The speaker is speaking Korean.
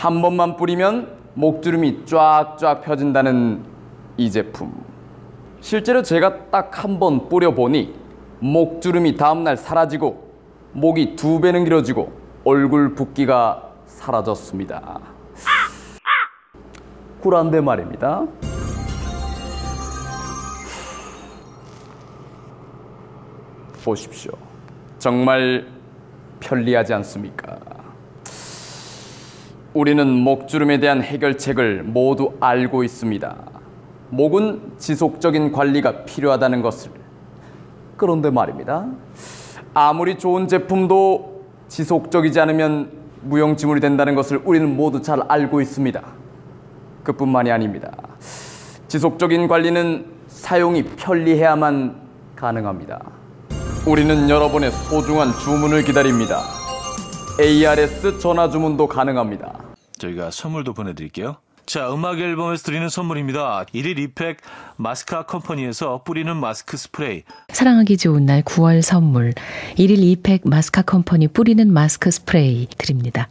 한 번만 뿌리면 목주름이 쫙쫙 펴진다는 이 제품. 실제로 제가 딱 한 번 뿌려보니 목주름이 다음날 사라지고 목이 두 배는 길어지고 얼굴 붓기가 사라졌습니다. 꿀한데 말입니다. 보십시오. 정말 편리하지 않습니까? 우리는 목주름에 대한 해결책을 모두 알고 있습니다. 목은 지속적인 관리가 필요하다는 것을. 그런데 말입니다. 아무리 좋은 제품도 지속적이지 않으면 무용지물이 된다는 것을 우리는 모두 잘 알고 있습니다. 그뿐만이 아닙니다. 지속적인 관리는 사용이 편리해야만 가능합니다. 우리는 여러분의 소중한 주문을 기다립니다. ARS 전화 주문도 가능합니다. 저희가 선물도 보내드릴게요. 자, 음악 앨범에서 드리는 선물입니다. 1일 2팩 마스카 컴퍼니에서 뿌리는 마스크 스프레이. 사랑하기 좋은 날 9월 선물 1일 2팩 마스카 컴퍼니 뿌리는 마스크 스프레이 드립니다.